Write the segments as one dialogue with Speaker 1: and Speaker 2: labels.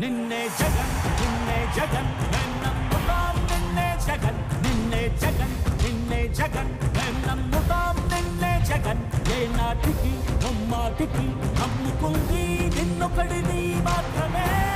Speaker 1: నిన్నే జగన్ నిన్నే జగన్ నమ్ముతాం నిన్నే జగన్ నిన్నే జగన్ నిన్నే జగన్ నమ్ముతాం నిన్నే జగన్. ఏ నాటికి నమ్మాటికి నమ్ముకుంది నిన్నొకడిని మాత్రమే.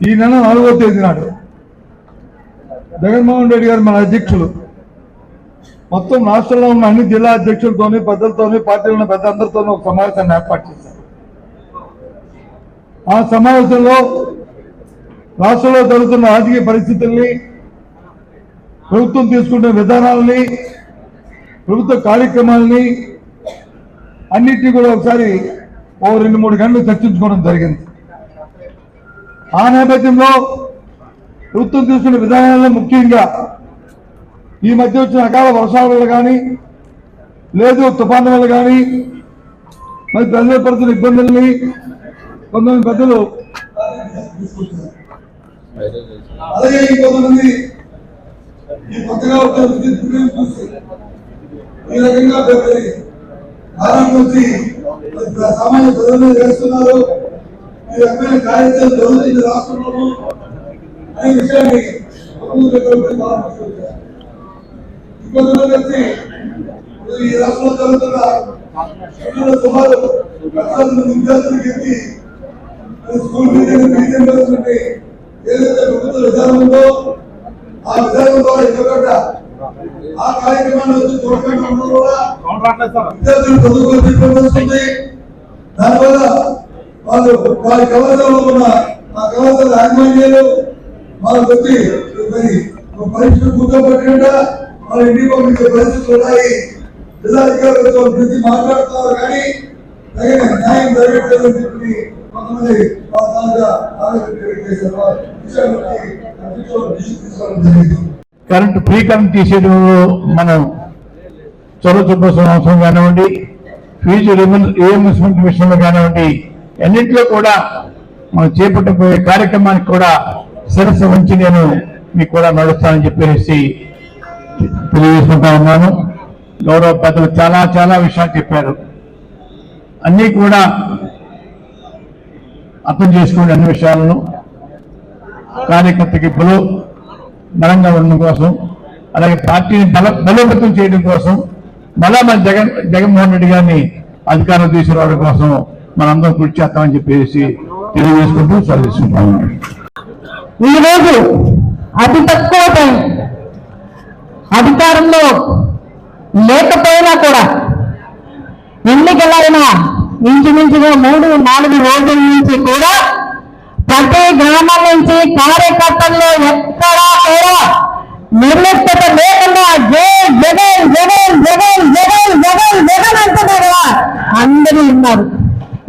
Speaker 2: ఈ నెల నాలుగో తేదీ నాడు జగన్మోహన్ రెడ్డి గారు మన అధ్యక్షులు. మొత్తం రాష్ట్రంలో ఉన్న అన్ని జిల్లా అధ్యక్షులతోని పెద్దలతోని పార్టీలో ఉన్న పెద్దందరితోని ఒక సమావేశాన్ని ఏర్పాటు చేశారు. ఆ సమావేశంలో రాష్ట్రంలో జరుగుతున్న రాజకీయ పరిస్థితుల్ని ప్రభుత్వం తీసుకునే విధానాలని ప్రభుత్వ కార్యక్రమాలని అన్నిటినీ కూడా ఒకసారి ఓ రెండు మూడు గంటలు చర్చించుకోవడం జరిగింది. ఆ నేపథ్యంలో ప్రభుత్వం తీసుకున్న విధానాల్లో ముఖ్యంగా ఈ మధ్య వచ్చిన అకాల వర్షాల వల్ల కానీ లేదు తుఫాను వల్ల కానీ మరి ప్రజలు పడుతున్న ఇబ్బందుల్ని కొంతమంది పెద్దలు అలాగే ఇంకొంతమంది ఈ కొత్తగా వచ్చిన చూసి ఈ రకంగా సామాన్య ప్రజలు చేస్తున్నారు? ఈ రకమైన కార్యక్రమం జరుగుతుంది రాష్ట్రంలోనూ అనే విషయాన్ని. ఇంకొంతమంది వచ్చి ఈ రాష్ట్రంలో జరుగుతున్న సుమారు విద్యార్థులకు ఎత్తి మరి స్కూల్ మీడియం మీడియం వస్తుంటే ఏదైతే ప్రభుత్వ విధానం ఉందో ఆ విధానం ద్వారా ఇవ్వకుండా ఆ కార్యక్రమాన్ని వచ్చి చూడకుండా ఉండడం కూడా విద్యార్థులు చదువుకొని ఇబ్బంది వస్తుంది దానివల్ల వాళ్ళు వారి కళాశాలలో ఉన్న ఆ కవర్ల యాజమాన్యాలు వాళ్ళకి వచ్చి మరి ఒక పరీక్ష కూర్చోబెట్టకుండా వాళ్ళ ఇంటికి పంపించే పరిస్థితులు ఉన్నాయి. జిల్లాధికారులతో ప్రతి మాట్లాడుతున్నారు. కానీ తగిన న్యాయం జరగట్లేదని చెప్పి కొంతమంది
Speaker 3: కరెంట్ ఫ్రీ కరెంట్ తీసేయడంలో మనం చొరవ చూపాల్సిన అవసరం కానివ్వండి ఫీజు రియంబర్స్మెంట్ విషయంలో కానివ్వండి అన్నింటిలో కూడా మనం చేపట్టబోయే కార్యక్రమానికి కూడా శిరస్సు ఉంచి నేను మీకు కూడా నడుస్తానని చెప్పేసి తెలియజేసుకుంటా ఉన్నాను. గౌరవ పెద్దలు చాలా చాలా విషయాలు చెప్పారు. అన్నీ కూడా అర్థం చేసుకోండి అన్ని విషయాలను. కార్యకర్తకి బలో బలంగా ఉండడం కోసం అలాగే పార్టీని బల బలోపేతం చేయడం కోసం మళ్ళా మన జగన్ జగన్మోహన్ రెడ్డి గారిని అధికారం తీసుకురావడం కోసం మనందరం కృషి చేస్తామని చెప్పేసి తెలియజేసుకుంటూ సర్వేసుకుంటాం
Speaker 4: ఈ రోజు అతి తక్కువ టైం అధికారంలో లేకపోయినా కూడా ఎన్నికలైన ఇంచుమించుగా మూడు నాలుగు రోజుల నుంచి కూడా ప్రతి గ్రామం నుంచి కార్యకర్తల్లో ఎక్కడా కూడా నిర్లిప్త లేకుండా జే జగన్ జగన్ జగన్ జగన్ జగన్ జగన్ అంటున్నారు కదా అందరూ ఉన్నారు.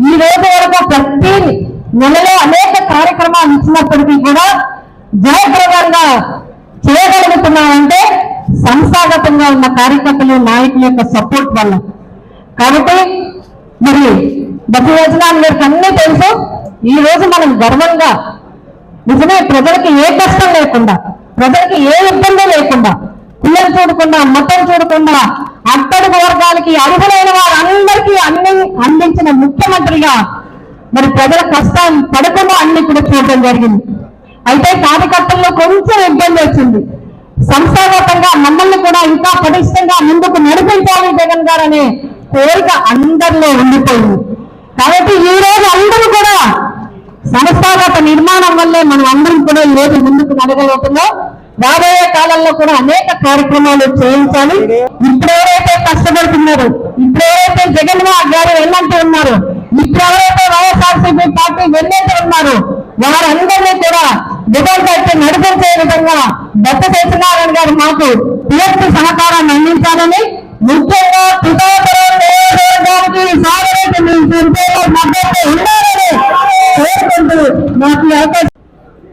Speaker 4: ఈ రోజు వరకు ప్రతి నెలలో అనేక కార్యక్రమాలు ఇచ్చినప్పటికీ కూడా జయప్రదంగా చేయగలుగుతున్నామంటే సంస్థాగతంగా ఉన్న కార్యకర్తలు నాయకుల యొక్క సపోర్ట్ వల్ల. కాబట్టి మరి బతి యోజనాలు మీకు అన్నీ తెలుసు. ఈ రోజు మనం గర్వంగా నిజమే ప్రజలకి ఏ కష్టం లేకుండా ప్రజలకి ఏ ఇబ్బంది లేకుండా కులం చూడకుండా మతం చూడకుండా అట్టడుగు వర్గాలకి అర్హులైన వారందరికీ అన్ని అందించిన ముఖ్యమంత్రిగా మరి ప్రజల కష్టం పడకుండా అన్ని కూడా చూడడం జరిగింది. అయితే కార్యకర్తల్లో కొంచెం ఇబ్బంది వచ్చింది. సంస్థాగతంగా మమ్మల్ని కూడా ఇంకా పటిష్టంగా ముందుకు నడిపించాలి జగన్ గారు అనే కోరిక అందరిలో ఉండిపోయింది. కాబట్టి ఈ రోజు అందరూ కూడా సంస్థాగత నిర్మాణం వల్లే మనం అందరం కూడా ఈ రోజు ముందుకు నడగలుగుతున్నాం. రాబోయే కాలంలో కూడా అనేక కార్యక్రమాలు చేయించాలి. ఇప్పుడెవరైతే కష్టపడుతున్నారు ఇప్పుడెవరైతే ఇప్పుడు జగన్మోహన్ గారు వెళ్ళంటూ ఉన్నారు ఇప్పుడెవరైతే వైఎస్ఆర్సీపీ పార్టీ వెళ్ళంటూ ఉన్నారు వారందరినీ కూడా జగన్ పార్టీ నడిపించే విధంగా దత్త సత్యనారాయణ గారు మాకు పూర్తి సహకారాన్ని అందించాలని ముఖ్యంగా పితాపురం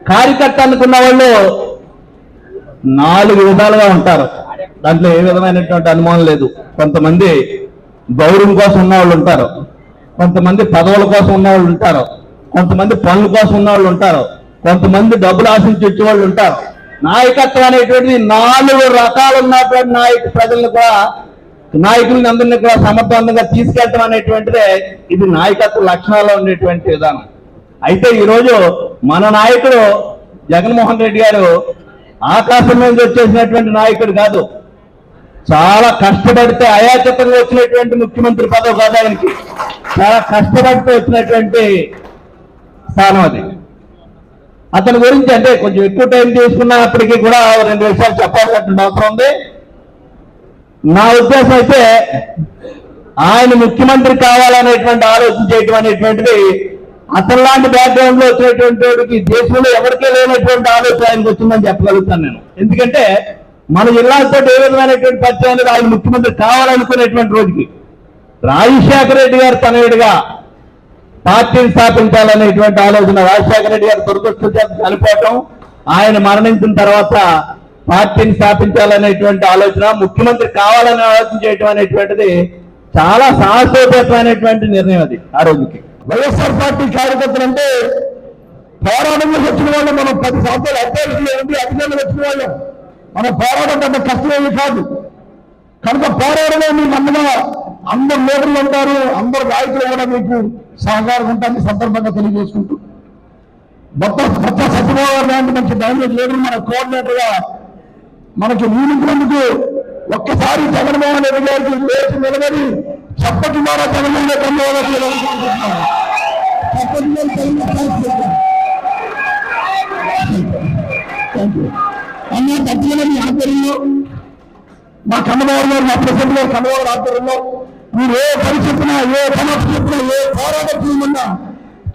Speaker 5: కార్యకర్త అనుకున్న వాళ్ళు నాలుగు విధాలుగా ఉంటారు. దాంట్లో ఏ విధమైనటువంటి అనుమానం లేదు. కొంతమంది గౌరవం కోసం ఉన్న వాళ్ళు ఉంటారు. కొంతమంది పదవుల కోసం ఉన్న వాళ్ళు ఉంటారు. కొంతమంది పనుల కోసం ఉన్న వాళ్ళు ఉంటారు. కొంతమంది డబ్బులు ఆశించి వచ్చే వాళ్ళు ఉంటారు. నాయకత్వం అనేటువంటిది నాలుగు రకాలు ఉన్నటువంటి నాయకు ప్రజలను కూడా నాయకులని అందరినీ కూడా సమర్థవంతంగా తీసుకెళ్ళటం అనేటువంటిదే ఇది నాయకత్వ లక్షణాల్లో ఉండేటువంటి విధానం. అయితే ఈరోజు మన నాయకుడు జగన్మోహన్ రెడ్డి గారు ఆకాశం మీద వచ్చేసినటువంటి నాయకుడు కాదు. చాలా కష్టపడితే అయాచకంగా వచ్చినటువంటి ముఖ్యమంత్రి పదవి కాదు ఆయనకి. చాలా కష్టపడితే వచ్చినటువంటి స్థానం అది. అతని గురించి అంటే కొంచెం ఎక్కువ టైం తీసుకున్నప్పటికీ కూడా రెండు విషయాలు చెప్పాల్సినటువంటి అవసరం ఉంది. నా ఉద్దేశం అయితే ఆయన ముఖ్యమంత్రి కావాలనేటువంటి ఆలోచన చేయటం అనేటువంటిది అతనిలాంటి బ్యాక్గ్రౌండ్లో వచ్చేటువంటి వాడికి దేశంలో ఎవరికే లేనటువంటి ఆలోచన ఆయనకు వచ్చిందని చెప్పగలుగుతాను నేను. ఎందుకంటే మన జిల్లాతో ఏ విధమైనటువంటి పరిచయం అనేది ఆయన ముఖ్యమంత్రి కావాలనుకునేటువంటి రోజుకి రాజశేఖర రెడ్డి గారు తనయుడిగా పార్టీని స్థాపించాలనేటువంటి ఆలోచన రాజశేఖర రెడ్డి గారు దురదృష్టం చనిపోవటం ఆయన మరణించిన తర్వాత పార్టీని స్థాపించాలనేటువంటి ఆలోచన ముఖ్యమంత్రి కావాలని ఆలోచన చేయటం అనేటువంటిది చాలా సాహసోపేతమైనటువంటి నిర్ణయం అది ఆ రోజుకి.
Speaker 3: వైఎస్ఆర్ పార్టీ కార్యకర్తలు అంటే పోరాటంలో వచ్చిన వాళ్ళు మనం పది సంవత్సరాలు అధ్యక్షులు ఉండి అధికారులు వచ్చిన వాళ్ళు. మన పోరాటం పెద్ద కష్టమేమి కాదు. కనుక పోరాడమే మీకు అందగా అందరు లీడర్లు ఉంటారు అందరు రాయితులు కూడా మీకు సహకారం ఉంటారని సందర్భంగా తెలియజేసుకుంటూ. మొత్తం కొత్త సచివాలయం లాంటి మంచి డైనమిక్ లీడర్ మన కోఆర్డినేటర్గా మనకి నియమించినందుకు ఒక్కసారి జగన్మోహన్ రెడ్డి గారికి లేచి నిలబడి చప్పటి ద్వారా జగన్మోహన్ ధన్యవాదాలు తెలియజేసుకుంటున్నాను. చప్పటి ద్వారా జగన్మోహన్ రెడ్డి అన్న తప్పకుండా మీ ఆధ్వర్యంలో మా కన్నబాబు గారు మా ప్రెసిడెంట్ గారు కన్నబాబు ఆధ్వర్యంలో మీరు ఏ పని చెప్పినా ఏ సమస్య చెప్పినా ఏ పోరాటం చేయమన్నా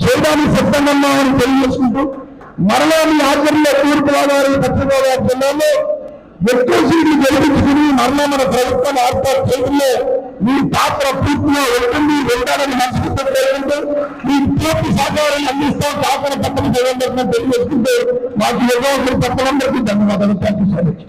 Speaker 3: చేయడానికి సిద్ధంగా ఉన్నామని తెలియజేసుకుంటూ మరలా మీ ఆధ్వర్యంలో తూర్పు గోదావరి పశ్చిమ గోదావరి జిల్లాలో ఎక్కువ సీట్లు గెలిపించుకుని మరలా మన ప్రభుత్వాన్ని ఏర్పాటు చేయడంలో మీ పాత్ర పూర్తిగా వెళ్తుంది వెళ్తారని మనస్ఫూర్తిగా కోరుకుంటూ మీ పూర్తి సహకారాన్ని అందిస్తాం సహకార పత్రం చేయాలని తెలియజేసుకుంటూ మాకు ఎవరో యువకులు పక్కలందరికీ ధన్యవాదాలు. Thank you so much